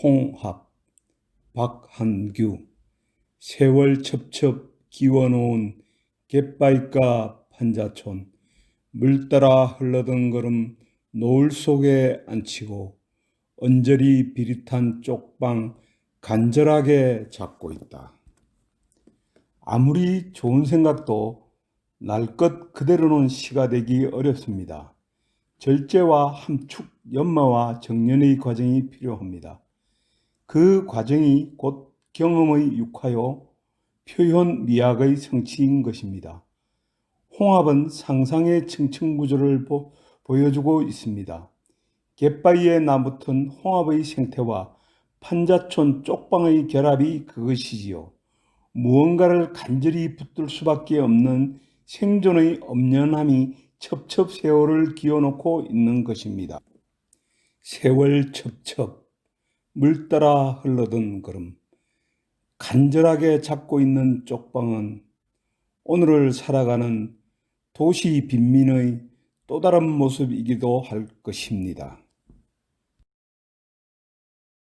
홍합, 박한규, 세월 첩첩 기워놓은 갯바위가 판자촌, 물 따라 흘러던 걸음 노을 속에 앉히고 언저리 비릿한 쪽방 간절하게 잡고 있다. 아무리 좋은 생각도 날 것 그대로는 시가 되기 어렵습니다. 절제와 함축, 연마와 정연의 과정이 필요합니다. 그 과정이 곧 경험의 육화요, 표현 미학의 성취인 것입니다. 홍합은 상상의 층층 구조를 보, 보여주고 있습니다. 갯바위에 나붙은 홍합의 생태와 판자촌 쪽방의 결합이 그것이지요. 무언가를 간절히 붙들 수밖에 없는 생존의 엄연함이 첩첩 세월을 기어놓고 있는 것입니다. 세월 첩첩 물 따라 흘러든 걸음 간절하게 잡고 있는 쪽방은 오늘을 살아가는 도시 빈민의 또 다른 모습이기도 할 것입니다.